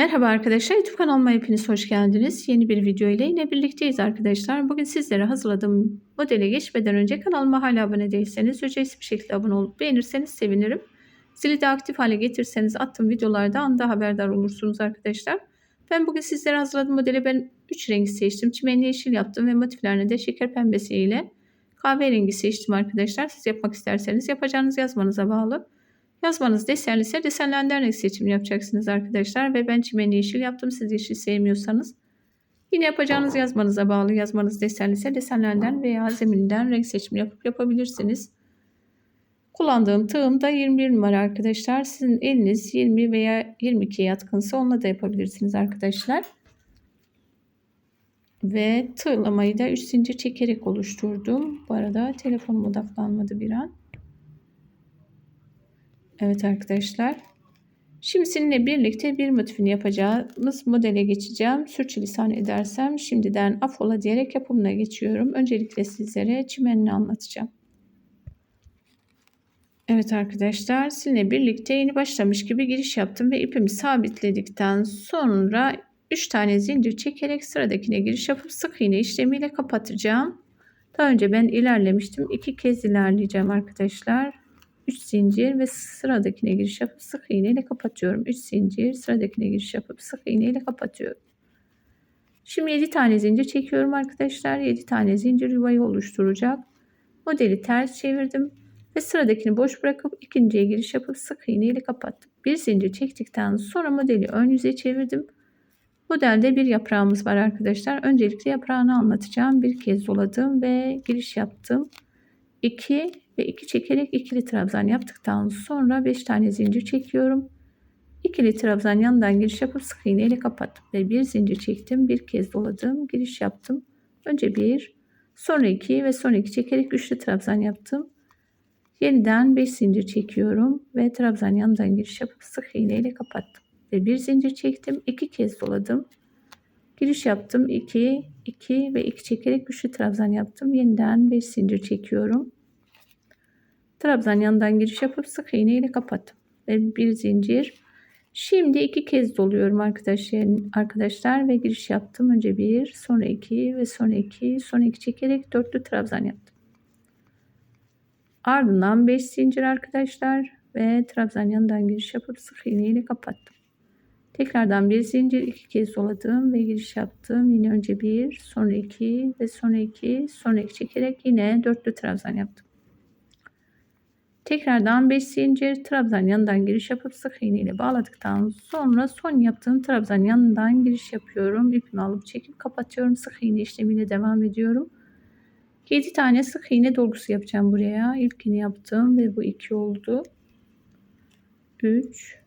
Merhaba arkadaşlar, YouTube kanalıma hepiniz hoş geldiniz. Yeni bir video ile yine birlikteyiz arkadaşlar. Bugün sizlere hazırladığım modele geçmeden önce kanalıma hala abone değilseniz ücretsiz bir şekilde abone olup beğenirseniz sevinirim. Zili de aktif hale getirseniz attığım videolarda anda haberdar olursunuz arkadaşlar. Ben bugün sizlere hazırladığım modeli ben 3 rengi seçtim. Çimenli yeşil yaptım ve motiflerini de şeker pembesi ile kahverengi seçtim arkadaşlar. Siz yapmak isterseniz yapacağınız yazmanıza bağlı. Yazmanız desenli ise desenlerden renk seçimi yapacaksınız arkadaşlar. Ve ben çimeni yeşil yaptım. Siz yeşil sevmiyorsanız yine yapacağınız yazmanıza bağlı. Yazmanız desenli ise desenlerden veya zeminden renk seçimi yapıp yapabilirsiniz. Kullandığım tığım da 21 numara arkadaşlar. Sizin eliniz 20 veya 22 yatkınsa onunla da yapabilirsiniz arkadaşlar. Ve tığlamayı da 3 zincir çekerek oluşturdum. Bu arada telefonum odaklanmadı bir an. Evet arkadaşlar. Şimdi sizinle birlikte bir motifini yapacağımız modele geçeceğim. Sürçülisan edersem şimdiden afola diyerek yapımına geçiyorum. Öncelikle sizlere çimenini anlatacağım. Evet arkadaşlar sizinle birlikte yeni başlamış gibi giriş yaptım ve ipimi sabitledikten sonra 3 tane zincir çekerek sıradakine giriş yapıp sık iğne işlemiyle kapatacağım. Daha önce ben ilerlemiştim. iki kez ilerleyeceğim arkadaşlar. 3 zincir ve sıradakine giriş yapıp sık iğne ile kapatıyorum. 3 zincir sıradakine giriş yapıp sık iğne ile kapatıyorum. Şimdi 7 tane zincir çekiyorum arkadaşlar. 7 tane zincir yuvayı oluşturacak. Modeli ters çevirdim ve sıradakini boş bırakıp ikinciye giriş yapıp sık iğne ile kapattım. Bir zincir çektikten sonra modeli ön yüze çevirdim. Modelde bir yaprağımız var arkadaşlar. Öncelikle yaprağını anlatacağım. Bir kez doladım ve giriş yaptım. 2 ve 2 çekerek ikili trabzan yaptıktan sonra 5 tane zincir çekiyorum. İkili trabzan yanından giriş yapıp sık iğne ile kapattım ve bir zincir çektim. Bir kez doladım, giriş yaptım. Önce bir, sonra iki ve sonra iki çekerek üçlü trabzan yaptım. Yeniden 5 zincir çekiyorum ve trabzan yanından giriş yapıp sık iğne ile kapattım. Ve bir zincir çektim, iki kez doladım. Giriş yaptım 2, 2 ve 2 çekerek üçlü trabzan yaptım. Yeniden 5 zincir çekiyorum. Trabzan yanından giriş yapıp sık iğne ile kapattım. Ve bir zincir. Şimdi iki kez doluyorum arkadaşlar, arkadaşlar ve giriş yaptım. Önce bir, sonra iki ve sonra iki, sonra iki çekerek dörtlü trabzan yaptım. Ardından 5 zincir arkadaşlar ve trabzan yanından giriş yapıp sık iğne ile kapattım. Tekrardan bir zincir iki kez doladım ve giriş yaptım. Yine önce bir, sonra iki ve sonra iki, sonra iki çekerek yine dörtlü trabzan yaptım. Tekrardan 5 zincir trabzan yanından giriş yapıp sık iğne ile bağladıktan sonra son yaptığım trabzan yanından giriş yapıyorum. İpimi alıp çekip kapatıyorum. Sık iğne işlemiyle devam ediyorum. 7 tane sık iğne dolgusu yapacağım buraya. İlkini yaptım ve bu 2 oldu. 3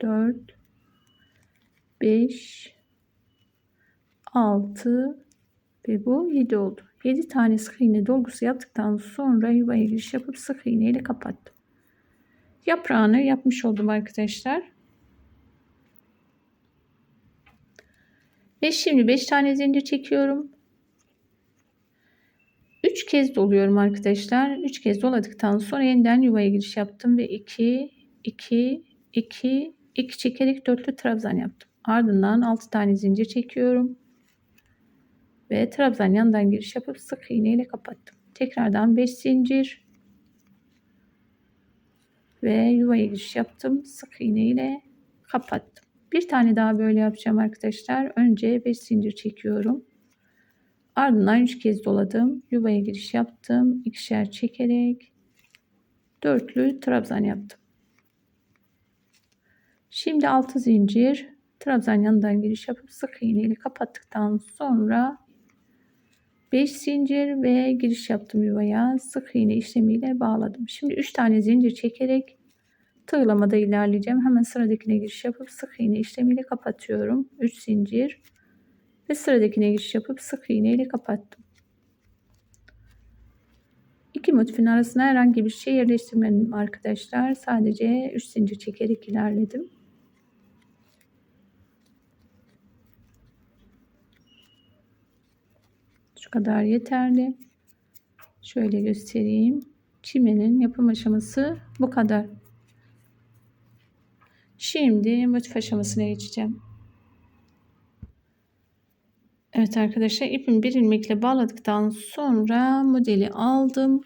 4 5 6 ve bu 7 oldu. 7 tane sık iğne dolgusu yaptıktan sonra yuvaya giriş yapıp sık iğne ile kapattım. Yaprağını yapmış oldum arkadaşlar. Ve şimdi 5 tane zincir çekiyorum. 3 kez doluyorum arkadaşlar. 3 kez doladıktan sonra yeniden yuvaya giriş yaptım ve 2 2 2 2 çekerek dörtlü trabzan yaptım. Ardından 6 tane zincir çekiyorum ve trabzan yandan giriş yapıp sık iğne ile kapattım. Tekrardan 5 zincir ve yuvaya giriş yaptım. Sık iğne ile kapattım. Bir tane daha böyle yapacağım arkadaşlar. Önce 5 zincir çekiyorum. Ardından 3 kez doladım. Yuvaya giriş yaptım. ikişer çekerek dörtlü trabzan yaptım. Şimdi 6 zincir trabzan yanından giriş yapıp sık iğne ile kapattıktan sonra 5 zincir ve giriş yaptım yuvaya. Sık iğne işlemiyle bağladım. Şimdi 3 tane zincir çekerek tığlamada ilerleyeceğim. Hemen sıradakine giriş yapıp sık iğne işlemiyle kapatıyorum. 3 zincir ve sıradakine giriş yapıp sık iğne ile kapattım. İki motifin arasına herhangi bir şey yerleştirmedim arkadaşlar. Sadece 3 zincir çekerek ilerledim. Kadar yeterli. Şöyle göstereyim. Çimenin yapım aşaması bu kadar. Şimdi motif aşamasına geçeceğim. Evet arkadaşlar ipimi bir ilmekle bağladıktan sonra modeli aldım.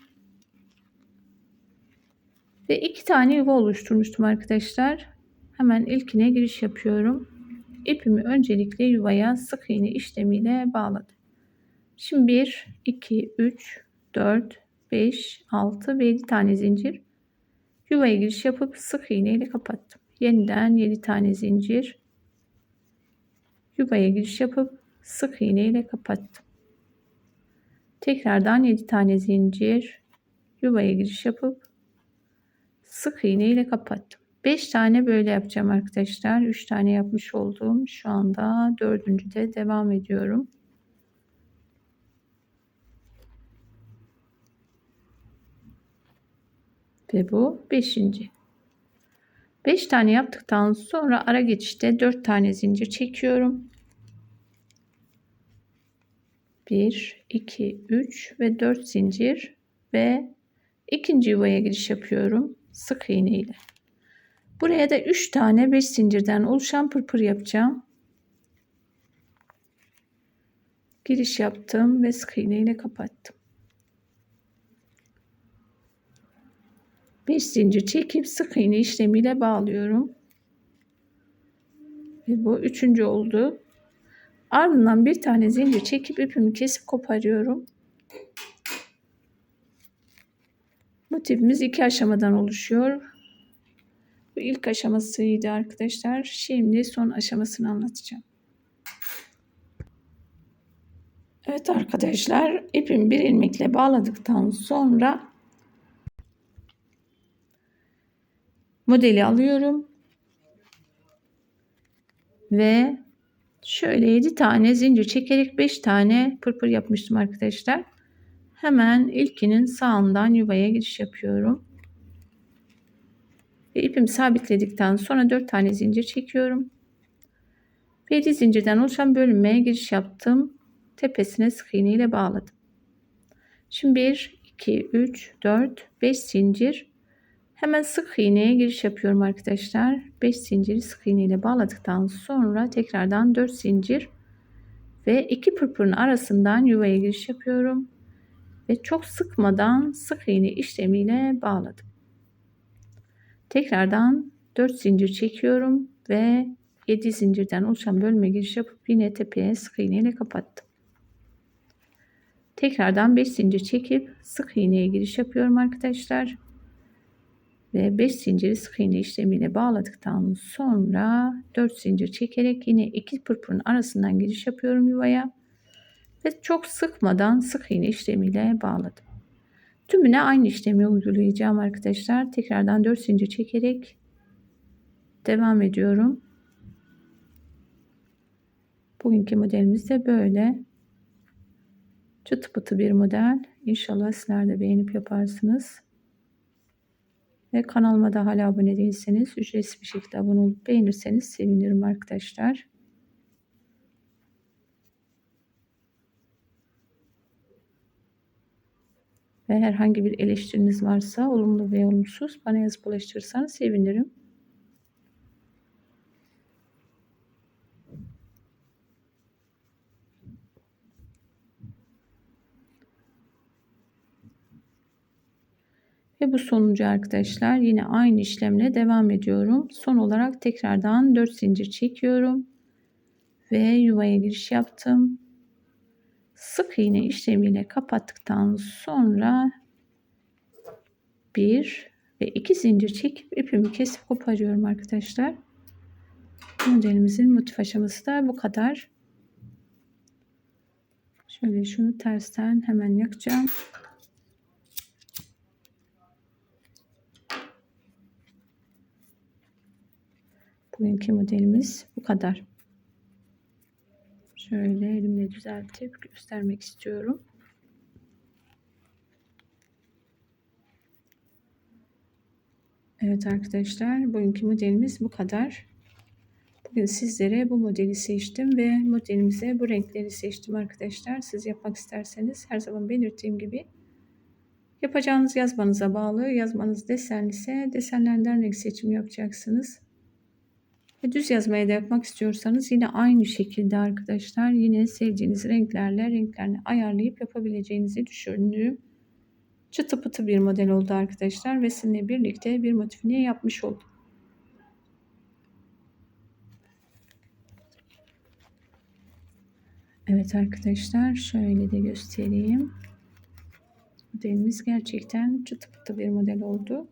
Ve iki tane yuva oluşturmuştum arkadaşlar. Hemen ilkine giriş yapıyorum. İpimi öncelikle yuvaya sık iğne işlemiyle bağladım. Şimdi 1, 2, 3, 4, 5, 6 ve 7 tane zincir. Yuvaya giriş yapıp sık iğne ile kapattım. Yeniden 7 tane zincir. Yuvaya giriş yapıp sık iğne ile kapattım. Tekrardan 7 tane zincir. Yuvaya giriş yapıp sık iğne ile kapattım. 5 tane böyle yapacağım arkadaşlar. 3 tane yapmış olduğum şu anda dördüncüde devam ediyorum. Ve bu beşinci. 5 tane yaptıktan sonra ara geçişte 4 tane zincir çekiyorum. 1, 2, 3 ve 4 zincir ve ikinci yuvaya giriş yapıyorum sık iğne ile. Buraya da 3 tane 5 zincirden oluşan pırpır yapacağım. Giriş yaptım ve sık iğne ile kapattım. 5 zincir çekip sık iğne işlemiyle bağlıyorum. Ve bu üçüncü oldu. Ardından bir tane zincir çekip ipimi kesip koparıyorum. Motifimiz iki aşamadan oluşuyor. Bu ilk aşamasıydı arkadaşlar. Şimdi son aşamasını anlatacağım. Evet arkadaşlar ipimi bir ilmekle bağladıktan sonra modeli alıyorum. Ve şöyle 7 tane zincir çekerek 5 tane pırpır yapmıştım arkadaşlar. Hemen ilkinin sağından yuvaya giriş yapıyorum. Ve ipimi sabitledikten sonra 4 tane zincir çekiyorum. 7 zincirden oluşan bölünmeye giriş yaptım. Tepesine sık iğne ile bağladım. Şimdi 1, 2, 3, 4, 5 zincir Hemen sık iğneye giriş yapıyorum arkadaşlar. 5 zinciri sık iğne ile bağladıktan sonra tekrardan 4 zincir ve iki pırpırın arasından yuvaya giriş yapıyorum. Ve çok sıkmadan sık iğne işlemiyle bağladım. Tekrardan 4 zincir çekiyorum ve 7 zincirden oluşan bölme giriş yapıp yine tepeye sık iğne ile kapattım. Tekrardan 5 zincir çekip sık iğneye giriş yapıyorum arkadaşlar ve 5 zinciri sık iğne işlemiyle bağladıktan sonra 4 zincir çekerek yine iki pırpırın arasından giriş yapıyorum yuvaya ve çok sıkmadan sık iğne işlemiyle bağladım. Tümüne aynı işlemi uygulayacağım arkadaşlar. Tekrardan 4 zincir çekerek devam ediyorum. Bugünkü modelimiz de böyle. Çıtı pıtı bir model. İnşallah sizler de beğenip yaparsınız. Ve kanalıma da hala abone değilseniz ücretsiz bir şekilde abone olup beğenirseniz sevinirim arkadaşlar. Ve herhangi bir eleştiriniz varsa olumlu ve olumsuz bana yazıp ulaştırırsanız sevinirim. Ve bu sonuncu arkadaşlar yine aynı işlemle devam ediyorum. Son olarak tekrardan 4 zincir çekiyorum. Ve yuvaya giriş yaptım. Sık iğne işlemiyle kapattıktan sonra bir ve iki zincir çekip ipimi kesip koparıyorum arkadaşlar. Modelimizin motif aşaması da bu kadar. Şöyle şunu tersten hemen yakacağım. Bugünkü modelimiz bu kadar. Şöyle elimle düzeltip göstermek istiyorum. Evet arkadaşlar bugünkü modelimiz bu kadar. Bugün sizlere bu modeli seçtim ve modelimize bu renkleri seçtim arkadaşlar. Siz yapmak isterseniz her zaman belirttiğim gibi yapacağınız yazmanıza bağlı. Yazmanız desenli ise desenlerden renk seçimi yapacaksınız. Ve düz yazmaya da yapmak istiyorsanız yine aynı şekilde arkadaşlar yine sevdiğiniz renklerle renklerini ayarlayıp yapabileceğinizi düşündüğüm çıtı pıtı bir model oldu arkadaşlar ve sizinle birlikte bir motifini yapmış oldum. Evet arkadaşlar şöyle de göstereyim. Modelimiz gerçekten çıtı pıtı bir model oldu.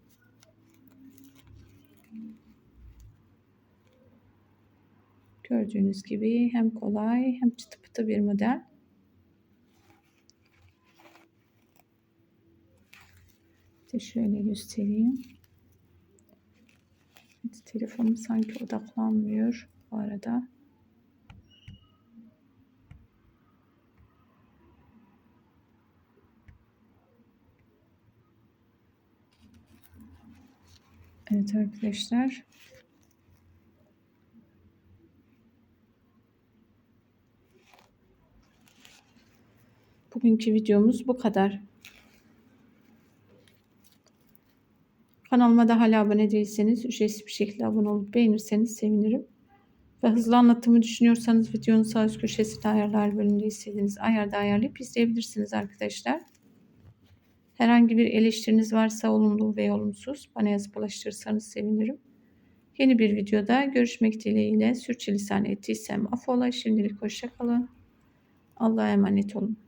Gördüğünüz gibi hem kolay hem çıtı pıtı bir model. İşte şöyle göstereyim. Evet, telefonum sanki odaklanmıyor bu arada. Evet arkadaşlar. Bugünkü videomuz bu kadar. Kanalıma da hala abone değilseniz ücretsiz bir şekilde abone olup beğenirseniz sevinirim. Ve hızlı anlatımı düşünüyorsanız videonun sağ üst köşesinde ayarlar bölümünde istediğiniz ayarda ayarlayıp izleyebilirsiniz arkadaşlar. Herhangi bir eleştiriniz varsa olumlu ve olumsuz bana yazıp ulaştırırsanız sevinirim. Yeni bir videoda görüşmek dileğiyle sürçülisan ettiysem affola. Şimdilik hoşçakalın. Allah'a emanet olun.